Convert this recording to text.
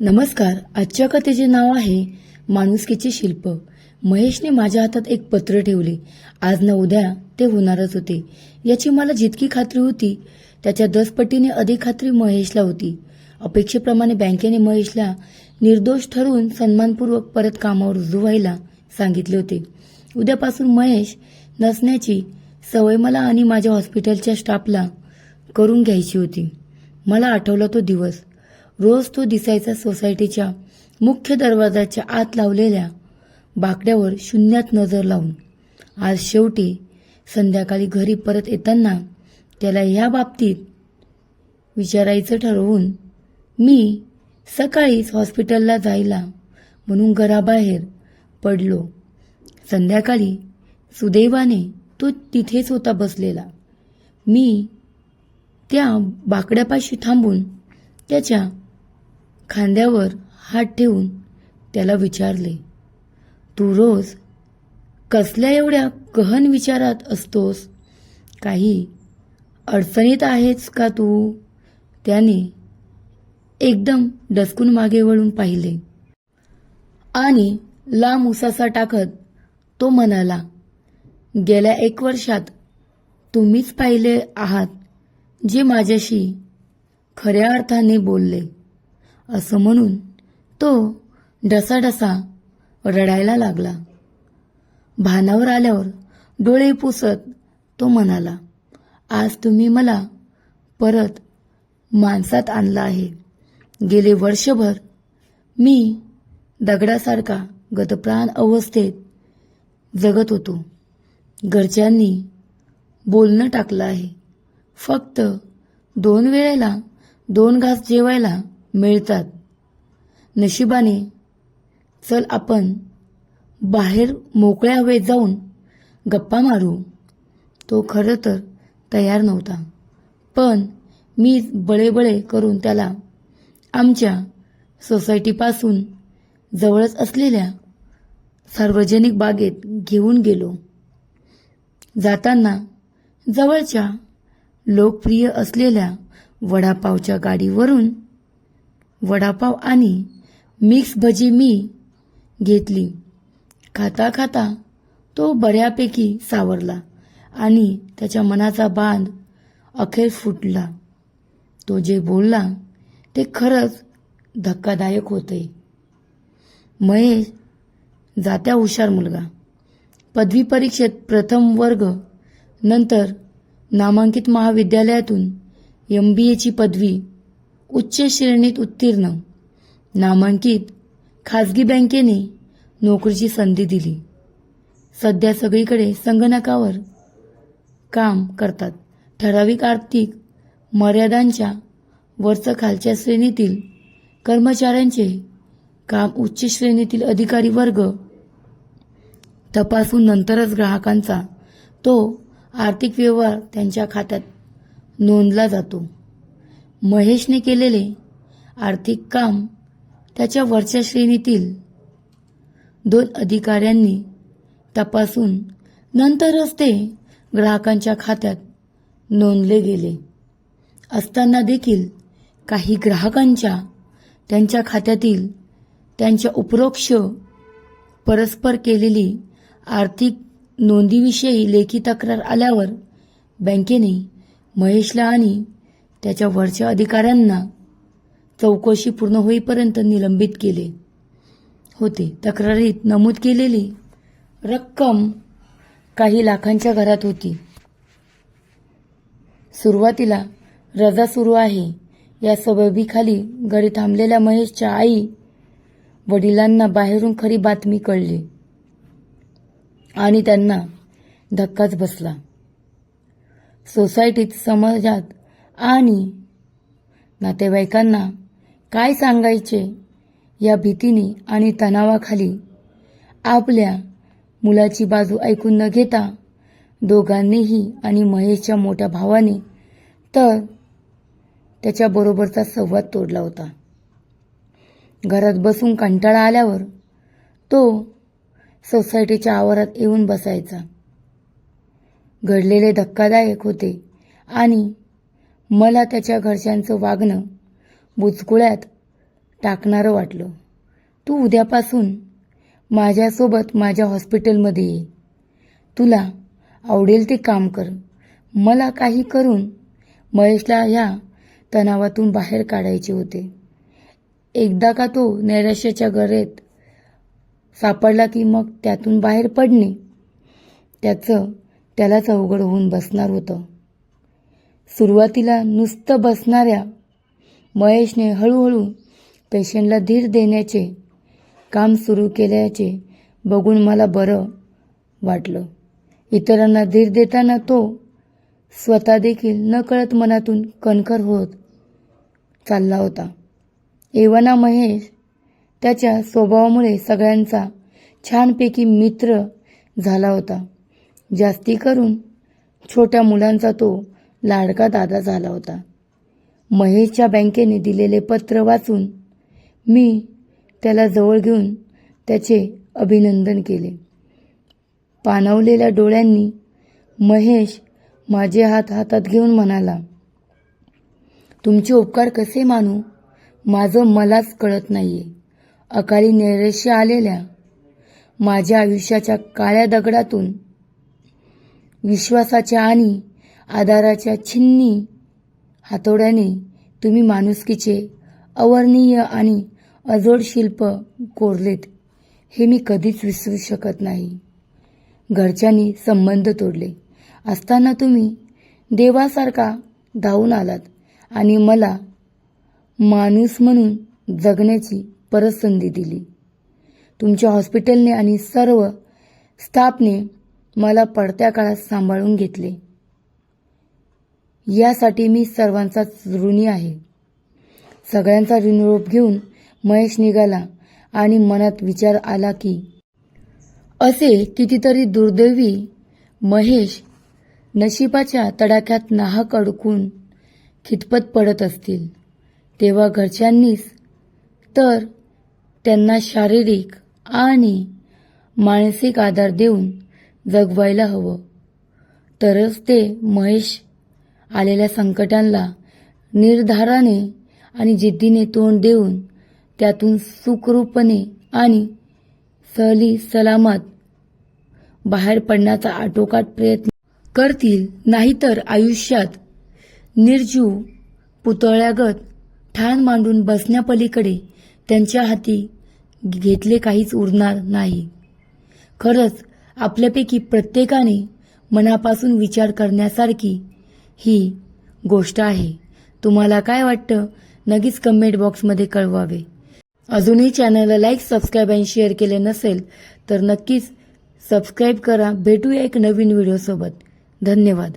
नमस्कार आजच्या कथेचे नाव आहे माणुसकीचे शिल्प. महेशने माझ्या हातात एक पत्र ठेवले. आज ना उद्या ते होणारच होते. याची मला जितकी खात्री होती त्याच्या दसपटीने अधिक खात्री महेशला होती. अपेक्षेप्रमाणे बँकेने महेशला निर्दोष ठरवून सन्मानपूर्वक परत कामावर रुजू व्हायला सांगितले होते. उद्यापासून महेश नसण्याची सवय मला आणि माझ्या हॉस्पिटलच्या स्टाफला करून घ्यायची होती. मला आठवला तो दिवस. रोज तो दिसायचा सोसायटीच्या मुख्य दरवाजाच्या आत लावलेल्या बाकड्यावर शून्यात नजर लावून. आज शेवटी संध्याकाळी घरी परत येताना त्याला ह्या बाबतीत विचारायचं ठरवून मी सकाळीच हॉस्पिटलला जायला म्हणून घराबाहेर पडलो. संध्याकाळी सुदैवाने तो तिथेच होता बसलेला. मी त्या बाकड्यापाशी थांबून त्याच्या खांद्यावर हात ठेवून त्याला विचारले तू रोज कसल्या एवढ्या गहन विचारात असतोस? काही अडचणीत आहेस का तू? त्याने एकदम डसकून मागे वळून पाहिले आणि लांब उसासा टाकत तो म्हणाला गेल्या एक वर्षात तुम्हीच पाहिले आहात जे माझ्याशी खऱ्या अर्थाने बोलले. असं म्हणून तो डसाडसा रडायला लागला. भानावर आल्यावर डोळे पुसत तो म्हणाला आज तुम्ही मला परत माणसात आणला आहे. गेले वर्षभर मी दगडासारखा गतप्राण अवस्थेत जगत होतो. घरच्यांनी बोलणं टाकलं आहे. फक्त दोन वेळेला दोन घास जेवायला मिळतात. नशिबाने चल आपण बाहेर मोकळ्या हवेत जाऊन गप्पा मारू. तो खरं तर तयार नव्हता. पण मी बळेबळे करून त्याला आमच्या सोसायटीपासून जवळच असलेल्या सार्वजनिक बागेत घेऊन गेलो. जाताना जवळच्या लोकप्रिय असलेल्या वडापावच्या गाडीवरून वडापाव आणि मिक्स भजी मी घेतली. खाता खाता तो बऱ्यापैकी सावरला आणि त्याच्या मनाचा बांध अखेर फुटला. तो जे बोलला ते खरंच धक्कादायक होते. महेश जात्या हुशार मुलगा. पदवी परीक्षेत प्रथम वर्ग नंतर नामांकित महाविद्यालयातून एम बी एची पदवी उच्च श्रेणीत उत्तीर्ण. नामांकित खाजगी बँकेने नोकरीची संधी दिली. सध्या सगळीकडे संगणकावर काम करतात. ठराविक आर्थिक मर्यादांच्या वरचं खालच्या श्रेणीतील कर्मचाऱ्यांचे काम उच्च श्रेणीतील अधिकारी वर्ग तपासून नंतरच ग्राहकांचा तो आर्थिक व्यवहार त्यांच्या खात्यात नोंदला जातो. महेशने केलेले आर्थिक काम त्याच्या वरच्या श्रेणीतील दोन अधिकाऱ्यांनी तपासून नंतरच ते ग्राहकांच्या खात्यात नोंदले गेले. असताना देखील काही ग्राहकांच्या त्यांच्या खात्यातील त्यांच्या उपरोक्ष परस्पर केलेली आर्थिक नोंदीविषयी लेखी तक्रार आल्यावर बँकेने महेशला आणि त्याच्या वरच्या अधिकाऱ्यांना चौकशी पूर्ण होईपर्यंत निलंबित केले. होते. तक्रारीत नमूद केलेली रक्कम काही लाखांच्या घरात होती. सुरुवातीला रजा सुरू आहे. या सबबीखाली घरी थांबलेल्या महेशच्या आई वडिलांना बाहेरून खरी बातमी कळली आणि त्यांना धक्काच बसला. सोसायटीत समाजात आणि नातेवाईकांना काय सांगायचे या भीतीने आणि तणावाखाली आपल्या मुलाची बाजू ऐकून न घेता दोघांनीही आणि महेशच्या मोठ्या भावाने तर त्याच्याबरोबरचा संवाद तोडला होता. घरात बसून कंटाळा आल्यावर तो सोसायटीच्या आवारात येऊन बसायचा. घडलेले धक्कादायक होते आणि मला त्याच्या घरच्यांचं वागणं बुचकुळ्यात टाकणारं वाटलं. तू उद्यापासून माझ्यासोबत माझ्या हॉस्पिटलमध्ये ये. तुला आवडेल ते काम कर. मला काही करून महेशला ह्या तणावातून बाहेर काढायचे होते. एकदा का तो नैराश्याच्या गरेत सापडला की मग त्यातून बाहेर पडणे? त्याचं त्यालाच अवघड होऊन बसणार होतं. सुरुवातीला नुसतं बसणाऱ्या महेशने हळूहळू पेशंटला धीर देण्याचे काम सुरू केल्याचे बघून मला बरं वाटलं. इतरांना धीर देताना तो स्वतः देखील नकळत मनातून कणखर होत चालला होता. एवना महेश त्याच्या स्वभावामुळे सगळ्यांचा छानपैकी मित्र झाला होता. जास्ती करून छोट्या मुलांचा तो लाडका दादा झाला होता. महेशच्या बँकेने दिलेले पत्र वाचून मी त्याला जवळ घेऊन त्याचे अभिनंदन केले. पाणावलेल्या डोळ्यांनी महेश माझे हात हातात घेऊन म्हणाला तुमचे उपकार कसे मानू? माझं मलाच कळत नाहीये. अकाली नैराश्य आलेल्या माझ्या आयुष्याच्या काळ्या दगडातून विश्वासाच्या आणि आधाराच्या छिन्नी हातोड्याने तुम्ही माणुसकीचे अवर्णीय आणि अजोड शिल्प कोरलेत. हे मी कधीच विसरू शकत नाही. घरच्यांनी संबंध तोडले. असताना तुम्ही देवासारखा धावून आलात आणि मला माणूस म्हणून जगण्याची परत संधी दिली. तुमच्या हॉस्पिटलने आणि सर्व स्टाफने मला पडत्या काळात सांभाळून घेतले. यासाठी मी सर्वांचाच ऋणी आहे. सगळ्यांचा ऋणरोप घेऊन महेश निघाला आणि मनात विचार आला की असे कितीतरी दुर्दैवी महेश नशिबाच्या तडाख्यात नाहक अडकून खितपत पडत असतील. तेव्हा घरच्यांनीच तर त्यांना शारीरिक आणि मानसिक आधार देऊन जगवायला हवं. तरच ते महेश आलेल्या संकटांना निर्धाराने आणि जिद्दीने तोंड देऊन त्यातून सुखरूपणे आणि सहली सलामत बाहेर पडण्याचा आटोकाट प्रयत्न करतील. नाहीतर आयुष्यात निर्जीव पुतळ्यागत ठाण मांडून बसण्यापलीकडे त्यांच्या हाती घेतले काहीच उरणार नाही. खरंच आपल्यापैकी प्रत्येकाने मनापासून विचार करण्यासारखी ही गोष्ट आहे. तुम्हाला काय वाटतं? नक्कीच कमेंट बॉक्समध्ये कळवावे. अजूनही चॅनलला लाईक सबस्क्राईब आणि शेअर केले नसेल तर नक्कीच सबस्क्राईब करा. भेटूया एक नवीन व्हिडिओसोबत धन्यवाद.